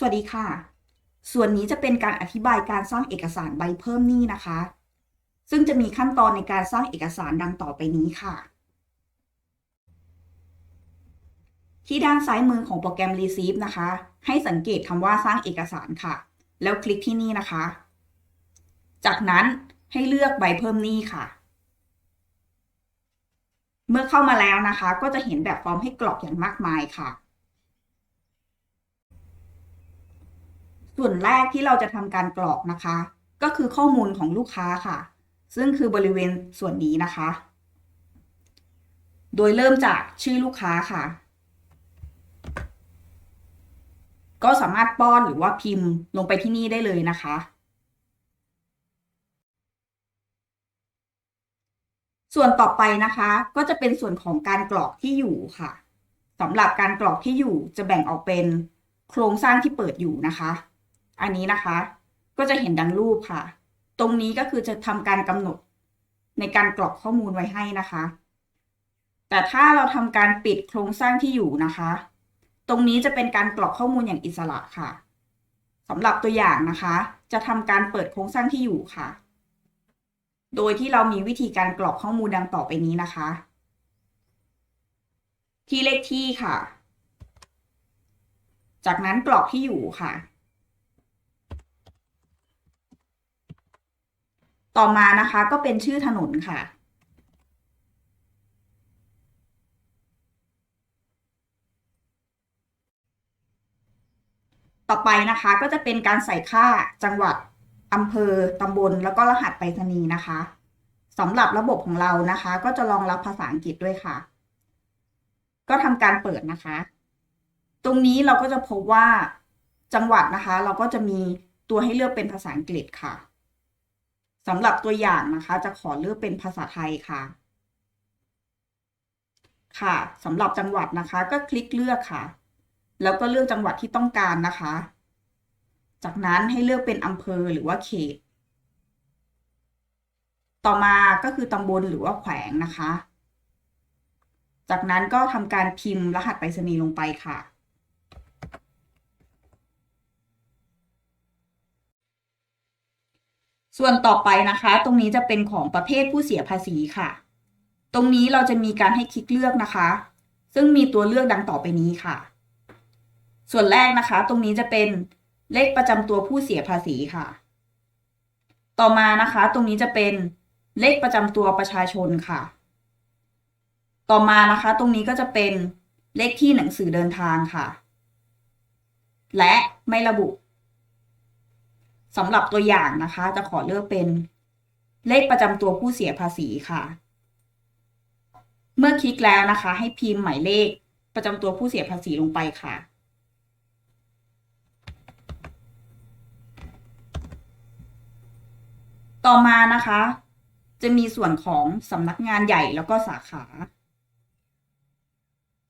สวัสดีค่ะ ส่วนนี้จะเป็นการอธิบายการสร้างเอกสารใบเพิ่มหนี้นะคะ ซึ่งจะมีขั้นตอนในการสร้างเอกสารดังต่อไปนี้ค่ะ ที่ด้านซ้ายมือของโปรแกรม Receive นะคะ ให้สังเกตคำว่าสร้างเอกสารค่ะ แล้วคลิกที่นี่นะคะ จากนั้นให้เลือกใบเพิ่มหนี้ค่ะ เมื่อเข้ามาแล้วนะคะ ก็จะเห็นแบบฟอร์มให้กรอกอย่างมากมายค่ะ ส่วนแรกที่เราจะทำการกรอกนะคะ ก็คือข้อมูลของลูกค้าค่ะ ซึ่งคือบริเวณส่วนนี้นะคะ โดยเริ่มจากชื่อลูกค้าค่ะ ก็สามารถป้อนหรือว่าพิมพ์ลงไปที่นี่ได้เลยนะคะ ส่วนต่อไปนะคะ ก็จะเป็นส่วนของการกรอกที่อยู่ค่ะสำหรับการกรอกที่อยู่จะแบ่งออกเป็นโครงสร้างที่เปิดอยู่นะคะ อันนี้นะคะ ก็จะเห็นดังรูปค่ะ ตรงนี้ก็คือจะทำการกำหนดในการกรอกข้อมูลไว้ให้นะคะ แต่ถ้าเราทำการปิดโครงสร้างที่อยู่นะคะ ตรงนี้จะเป็นการกรอกข้อมูลอย่างอิสระค่ะสำหรับตัวอย่างนะคะ จะทำการเปิดโครงสร้างที่อยู่ค่ะ โดยที่เรามีวิธีการกรอกข้อมูลดังต่อไปนี้นะคะ ที่เลขที่ค่ะ จากนั้นกรอกที่อยู่ค่ะ ต่อมานะคะก็เป็นชื่อถนนค่ะ ต่อไปนะคะก็จะเป็นการใส่ค่าจังหวัดอำเภอตำบลแล้วก็รหัสไปรษณีย์นะคะสำหรับระบบของเรานะคะ ก็จะรองรับภาษาอังกฤษด้วยค่ะ ก็ทำการเปิดนะคะ ตรงนี้เราก็จะพบว่าจังหวัดนะคะ เราก็จะมีตัวให้เลือกเป็นภาษาอังกฤษค่ะ สำหรับตัวอย่างนะคะ จะขอเลือกเป็นภาษาไทยค่ะ ค่ะสำหรับจังหวัดนะคะ ก็คลิกเลือกค่ะ แล้วก็เลือกจังหวัดที่ต้องการนะคะ จากนั้นให้เลือกเป็นอำเภอหรือว่าเขต ต่อมาก็คือตำบลหรือว่าแขวงนะคะ จากนั้นก็ทำการพิมพ์รหัสไปรษณีย์ลงไปค่ะ ส่วนต่อไปนะคะ ตรงนี้จะเป็นของประเภทผู้เสียภาษีค่ะ ตรงนี้เราจะมีการให้คลิกเลือกนะคะ ซึ่งมีตัวเลือกดังต่อไปนี้ค่ะ ส่วนแรกนะคะ ตรงนี้จะเป็นเลขประจำตัวผู้เสียภาษีค่ะ ต่อมานะคะ ตรงนี้จะเป็นเลขประจำตัวประชาชนค่ะ ต่อมานะคะ ตรงนี้ก็จะเป็นเลขที่หนังสือเดินทางค่ะ และไม่ระบุ สำหรับตัวอย่างนะคะ จะขอเลือกเป็นเลขประจำตัวผู้เสียภาษีค่ะ เมื่อคลิกแล้วนะคะ ให้พิมพ์หมายเลขประจำตัวผู้เสียภาษีลงไปค่ะ ต่อมานะคะ จะมีส่วนของสำนักงานใหญ่แล้วก็สาขา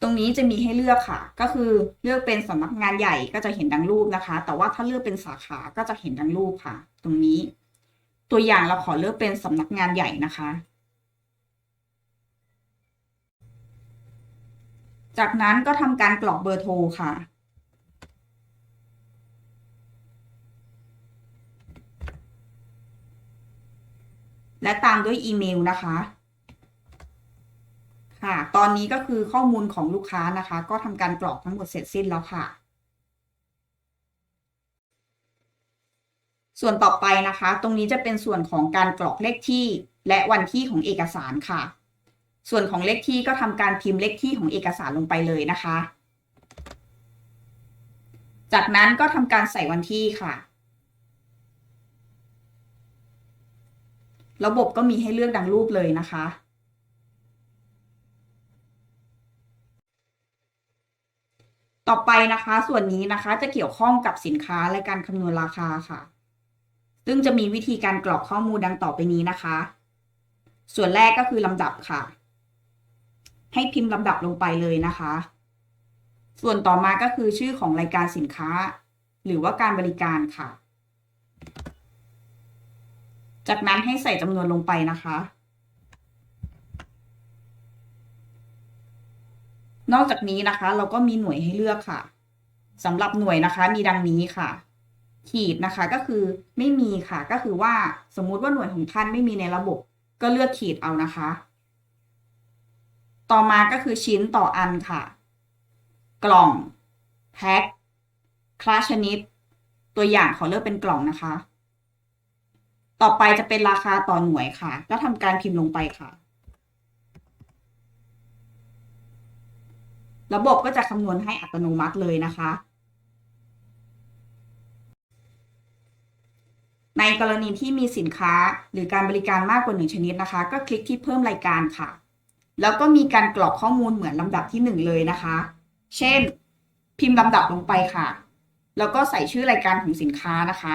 ตรงนี้จะมีให้เลือกค่ะ ก็คือเลือกเป็นสำนักงานใหญ่ก็จะเห็นดังรูปนะคะ แต่ว่าถ้าเลือกเป็นสาขาก็จะเห็นดังรูปค่ะ ตรงนี้ ตัวอย่างเราขอเลือกเป็นสำนักงานใหญ่นะคะ จากนั้นก็ทำการกรอกเบอร์โทรค่ะและตามด้วยอีเมลนะคะ ค่ะ ตอนนี้ก็คือข้อมูลของลูกค้านะคะ ก็ทำการกรอกทั้งหมดเสร็จสิ้นแล้วค่ะ ส่วนต่อไปนะคะ ตรงนี้จะเป็นส่วนของการกรอกเลขที่ และวันที่ของเอกสารค่ะ ส่วนของเลขที่ก็ทำการพิมพ์เลขที่ของเอกสารลงไปเลยนะคะ จากนั้นก็ทำการใส่วันที่ค่ะระบบก็มีให้เลือกดังรูปเลยนะคะ ต่อไปนะคะ ส่วนนี้นะคะจะเกี่ยวข้องกับสินค้าและการคำนวณราคาค่ะ ซึ่งจะมีวิธีการกรอกข้อมูลดังต่อไปนี้นะคะ ส่วนแรกก็คือลำดับค่ะ ให้พิมพ์ลำดับลงไปเลยนะคะ ส่วนต่อมาก็คือชื่อของรายการสินค้า หรือว่าการบริการค่ะ จากนั้นให้ใส่จำนวนลงไปนะคะ นอกจากนี้นะคะ เราก็มีหน่วยให้เลือกค่ะสำหรับหน่วยนะคะ มีดังนี้ค่ะ ขีดนะคะก็คือไม่มีค่ะก็คือว่าสมมุติว่าหน่วยของท่านไม่มีในระบบ ก็เลือกขีดเอานะคะ ต่อมาก็คือชิ้นต่ออันค่ะ กล่องแพ็คคลาสชนิด ตัวอย่างขอเลือกเป็นกล่องนะคะ ต่อไปจะเป็นราคาต่อหน่วยค่ะ ก็ทำการพิมพ์ลงไปค่ะ ระบบก็จะคำนวณให้อัตโนมัติเลยนะคะ ในกรณีที่มีสินค้าหรือการบริการมากกว่าหนึ่งชนิดนะคะ ก็คลิกที่เพิ่มรายการค่ะ แล้วก็มีการกรอกข้อมูลเหมือนลำดับที่หนึ่งเลยนะคะ เช่น พิมพ์ลำดับลงไปค่ะ แล้วก็ใส่ชื่อรายการของสินค้านะคะ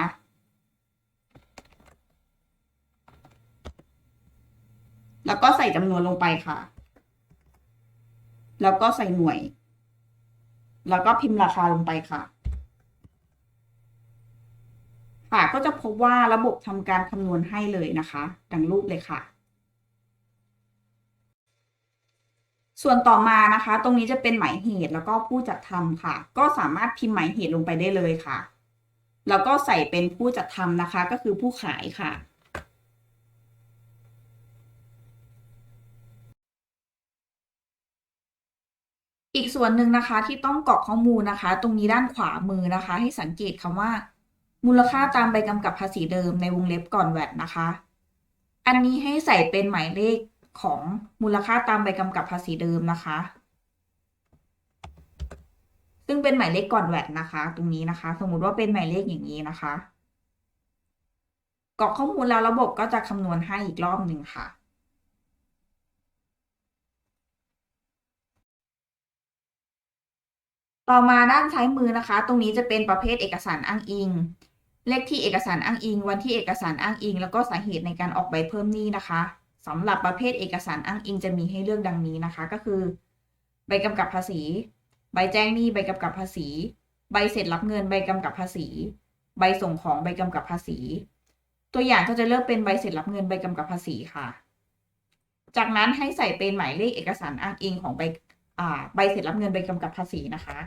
แล้วก็ใส่จำนวนลงไปค่ะ แล้วก็ใส่หน่วย แล้วก็พิมพ์ราคาลงไปค่ะ ค่ะก็จะพบว่าระบบทำการคำนวณให้เลยนะคะ ดังรูปเลยค่ะ ส่วนต่อมานะคะ ตรงนี้จะเป็นหมายเหตุแล้วก็ผู้จัดทำค่ะ ก็สามารถพิมพ์หมายเหตุลงไปได้เลยค่ะ แล้วก็ใส่เป็นผู้จัดทำนะคะ ก็คือผู้ขายค่ะ อีกส่วนหนึ่งนะคะที่ต้องกรอกข้อมูลนะคะ ตรงนี้ด้านขวามือนะคะ ให้สังเกตคำว่า มูลค่าตามใบกำกับภาษีเดิมในวงเล็บก่อนแวตนะคะ อันนี้ให้ใส่เป็นหมายเลขของมูลค่าตามใบกำกับภาษีเดิมนะคะ ซึ่งเป็นหมายเลขก่อนแวตนะคะ ตรงนี้นะคะ สมมุติว่าเป็นหมายเลขอย่างนี้นะคะกรอกข้อมูลแล้วระบบก็จะคำนวณให้อีกรอบหนึ่งค่ะ ต่อมาด้านซ้ายมือนะคะ ตรงนี้จะเป็นประเภทเอกสารอ้างอิง เลขที่เอกสารอ้างอิง วันที่เอกสารอ้างอิง แล้วก็สาเหตุในการออกใบเพิ่มหนี้นะคะสำหรับประเภทเอกสารอ้างอิงจะมีให้เลือกดังนี้นะคะ ก็คือ ใบกำกับภาษี ใบแจ้งหนี้ใบกำกับภาษี ใบเสร็จรับเงินใบกำกับภาษี ใบส่งของใบกำกับภาษี ตัวอย่างก็จะเลือกเป็นใบเสร็จรับเงินใบกำกับภาษีค่ะ จากนั้นให้ใส่เป็นหมายเลขเอกสารอ้างอิงของใบ ใบเสร็จรับเงินใบกำกับภาษีนะคะ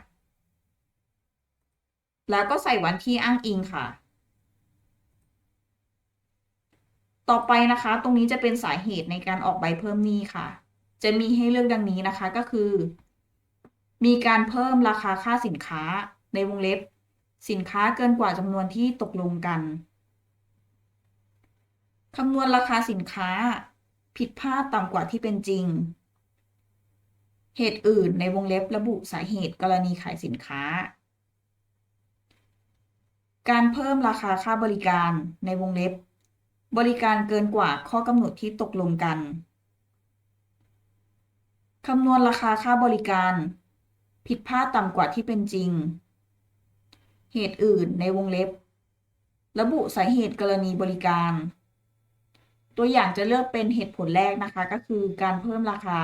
แล้วก็ใส่วันที่อ้างอิงค่ะ ต่อไปนะคะ ตรงนี้จะเป็นสาเหตุในการออกใบเพิ่มหนี้ค่ะ จะมีให้เลือกดังนี้นะคะก็คือ มีการเพิ่มราคาค่าสินค้าในวงเล็บ สินค้าเกินกว่าจำนวนที่ตกลงกันคำนวณราคาสินค้าผิดพลาดต่ำกว่าที่เป็นจริง เหตุอื่นในวงเล็บระบุสาเหตุกรณีขายสินค้า การเพิ่มราคาค่าบริการในวงเล็บ บริการเกินกว่าข้อกำหนดที่ตกลงกันคำนวณราคาค่าบริการ ผิดพลาดต่ำกว่าที่เป็นจริง เหตุอื่นในวงเล็บ ระบุสาเหตุกรณีบริการ ตัวอย่างจะเลือกเป็นเหตุผลแรกนะคะ ก็คือการเพิ่มราคา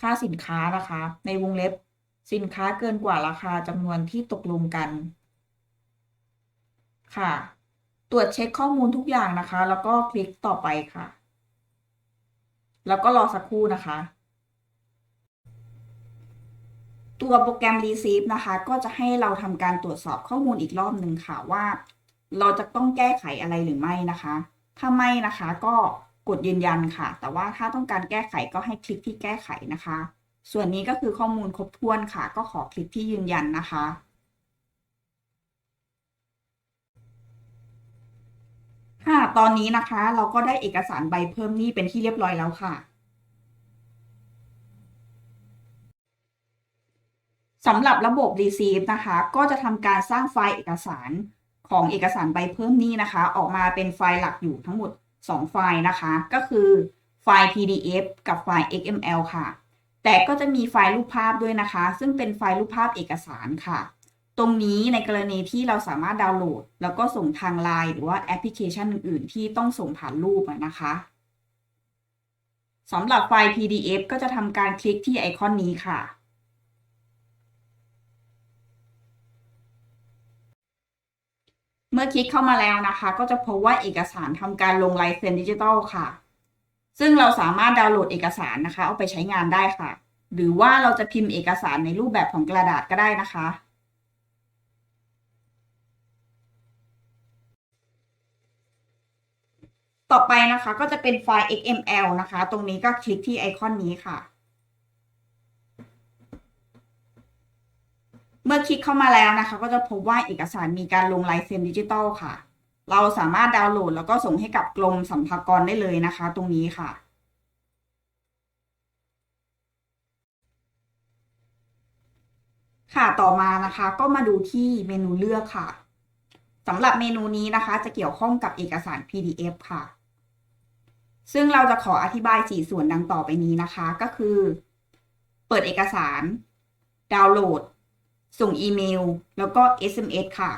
ค่าสินค้านะคะ ในวงเล็บสินค้าเกินกว่าราคาจำนวนที่ตกลงกัน ค่ะ ตรวจเช็คข้อมูลทุกอย่างนะคะ แล้วก็คลิกต่อไปค่ะ แล้วก็รอสักครู่นะคะ ตัวโปรแกรม Receive นะคะ ก็จะให้เราทำการตรวจสอบข้อมูลอีกรอบหนึ่งค่ะว่า เราจะต้องแก้ไขอะไรหรือไม่นะคะ ถ้าไม่นะคะก็ กดยืนยันค่ะ แต่ว่าถ้าต้องการแก้ไขก็ให้คลิกที่แก้ไขนะคะ ส่วนนี้ก็คือข้อมูลครบถ้วนค่ะ ก็ขอคลิกที่ยืนยันนะคะ ค่ะตอนนี้นะคะเราก็ได้เอกสารใบเพิ่มหนี้เป็นที่เรียบร้อยแล้วค่ะสำหรับระบบ Receive นะคะ ก็จะทำการสร้างไฟล์เอกสารของเอกสารใบเพิ่มหนี้นะคะ ออกมาเป็นไฟล์หลักอยู่ทั้งหมด 2 ไฟล์นะคะ ก็คือไฟล์ PDF กับไฟล์ XML ค่ะ แต่ก็จะมีไฟล์รูปภาพด้วยนะคะ ซึ่งเป็นไฟล์รูปภาพเอกสารค่ะ ตรงนี้ในกรณีที่เราสามารถดาวน์โหลด แล้วก็ส่งทางไลน์หรือว่าแอปพลิเคชันอื่นๆ ที่ต้องส่งผ่านรูปนะคะสำหรับไฟล์ PDF ก็จะทำการคลิกที่ไอคอนนี้ค่ะ เมื่อคลิกเข้ามาแล้วนะคะ ก็จะพบว่าเอกสารทำการลงลายเซ็นดิจิทัลค่ะ ซึ่งเราสามารถดาวน์โหลดเอกสารนะคะ เอาไปใช้งานได้ค่ะ หรือว่าเราจะพิมพ์เอกสารในรูปแบบของกระดาษก็ได้นะคะ ต่อไปนะคะก็จะเป็นไฟล์ XML นะคะ ตรงนี้ก็คลิกที่ไอคอนนี้ค่ะ เมื่อคลิกเข้ามาแล้วนะคะก็จะพบว่าเอกสารมีการลงลายเซ็นดิจิตอลค่ะ เราสามารถดาวน์โหลดแล้วก็ส่งให้กับกรมสรรพากรได้เลยนะคะ ตรงนี้ค่ะค่ะต่อมานะคะก็มาดูที่เมนูเลือกค่ะสำหรับเมนูนี้นะคะ จะเกี่ยวข้องกับเอกสาร PDF ค่ะ ซึ่งเราจะขออธิบาย 4 ส่วนดังต่อไปนี้นะคะ ก็คือ เปิดเอกสาร ดาวน์โหลด ส่งอีเมล แล้วก็ SMS ค่ะ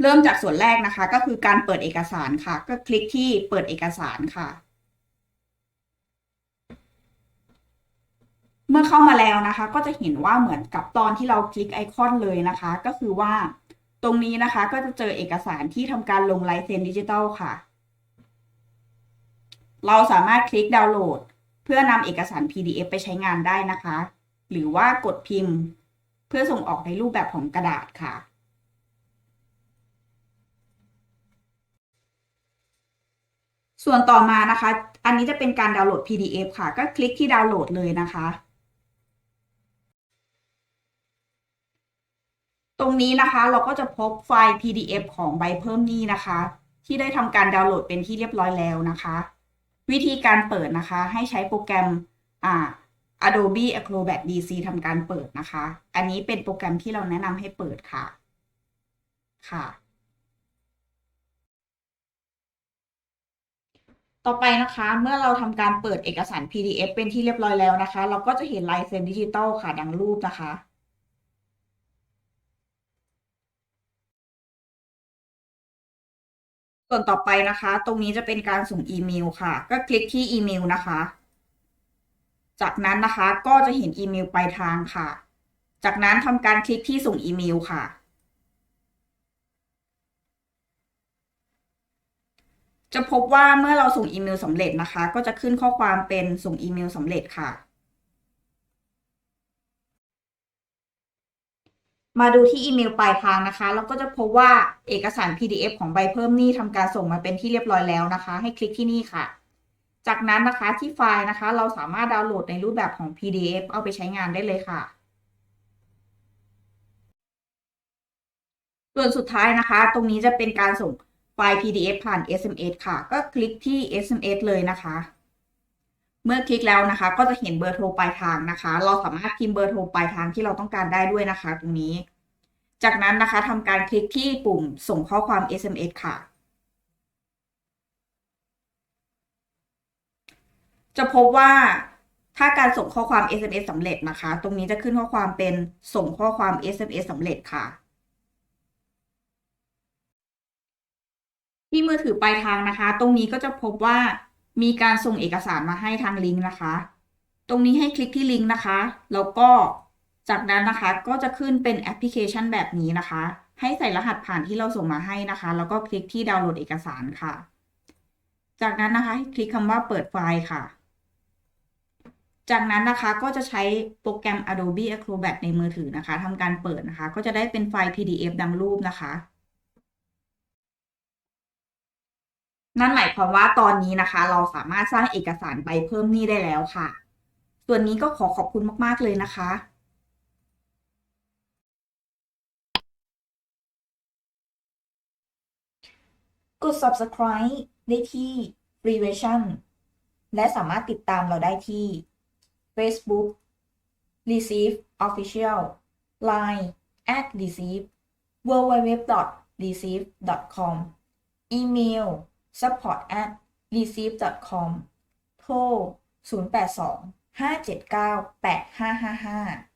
เริ่มจากส่วนแรกนะคะ ก็คือการเปิดเอกสารค่ะ ก็คลิกที่เปิดเอกสารค่ะ เมื่อเข้ามาแล้วนะคะ ก็จะเห็นว่าเหมือนกับตอนที่เราคลิกไอคอนเลยนะคะ ก็คือว่าตรงนี้นะคะ ก็จะเจอเอกสารที่ทำการลงลายเซ็นดิจิตอลค่ะ เราสามารถคลิกดาวน์โหลด เพื่อนำเอกสาร PDF ไปใช้งานได้นะคะ หรือว่ากดพิมพ์ เพื่อส่งออกในรูปแบบของกระดาษค่ะ ส่วนต่อมานะคะ อันนี้จะเป็นการดาวน์โหลด PDF ค่ะ ก็คลิกที่ดาวน์โหลดเลยนะคะ ตรงนี้นะคะเราก็จะพบไฟล์ PDF ของใบเพิ่มหนี้นะคะ ที่ได้ทำการดาวน์โหลดเป็นที่เรียบร้อยแล้วนะคะ วิธีการเปิดนะคะ ให้ใช้โปรแกรมอ่า Adobe Acrobat DC ทำการเปิดนะคะ อันนี้เป็นโปรแกรมที่เราแนะนำให้เปิดค่ะ ค่ะ ต่อไปนะคะ เมื่อเราทำการเปิดเอกสาร PDF เป็นที่เรียบร้อยแล้วนะคะ เราก็จะเห็นลายเซ็นดิจิตอลค่ะ ดังรูปนะคะ ส่วนต่อไปนะคะ ตรงนี้จะเป็นการส่งอีเมลค่ะ ก็คลิกที่อีเมลนะคะ จากนั้นนะคะก็จะเห็นอีเมลปลายทางค่ะ จากนั้นทำการคลิกที่ส่งอีเมลค่ะจะพบว่าเมื่อเราส่งอีเมลสำเร็จนะคะ ก็จะขึ้นข้อความเป็นส่งอีเมลสำเร็จค่ะ มาดูที่อีเมลปลายทางนะคะเราก็จะพบว่าเอกสาร PDF ของใบเพิ่มหนี้ทำการส่งมาเป็นที่เรียบร้อยแล้วนะคะ ให้คลิกที่นี่ค่ะ จากนั้นนะคะที่ไฟล์นะคะ เราสามารถดาวน์โหลดในรูปแบบของ PDF เอาไปใช้งานได้เลยค่ะ ส่วนสุดท้ายนะคะ ตรงนี้จะเป็นการส่งไฟล์ PDF ผ่าน SMS ค่ะ ก็คลิกที่ SMS เลยนะคะ เมื่อคลิกแล้วนะคะ ก็จะเห็นเบอร์โทรปลายทางนะคะ เราสามารถพิมพ์เบอร์โทรปลายทางที่เราต้องการได้ด้วยนะคะ ตรงนี้ จากนั้นนะคะทำการคลิกที่ปุ่มส่งข้อความ SMS ค่ะจะพบว่าถ้าการส่งข้อความ SMS สำเร็จนะคะ ตรงนี้จะขึ้นข้อความเป็นส่งข้อความ SMS สำเร็จค่ะ ที่มือถือปลายทางนะคะ ตรงนี้ก็จะพบว่า มีการส่งเอกสารมาให้ทางลิงก์นะคะ ตรงนี้ให้คลิกที่ลิงก์นะคะ แล้วก็จากนั้นนะคะก็จะขึ้นเป็นแอปพลิเคชันแบบนี้นะคะ ให้ใส่รหัสผ่านที่เราส่งมาให้นะคะ แล้วก็คลิกที่ดาวน์โหลดเอกสารค่ะ จากนั้นนะคะคลิกคำว่าเปิดไฟล์ค่ะ จากนั้นนะคะก็จะใช้โปรแกรม Adobe Acrobat ในมือถือนะคะทำการเปิดนะคะ ก็จะได้เป็นไฟล์ PDF ดังรูปนะคะ นั่นหมายความว่าตอนนี้นะคะ เราสามารถสร้างเอกสารใบเพิ่มหนี้ได้แล้วค่ะ ส่วนนี้ก็ขอขอบคุณมากๆเลยนะคะกด subscribe ได้ที่ Free Version และสามารถติดตามเราได้ที่ Facebook Receive Official Line at receive www.receive.com อีเมล support at receive.com โทร 082 579 8555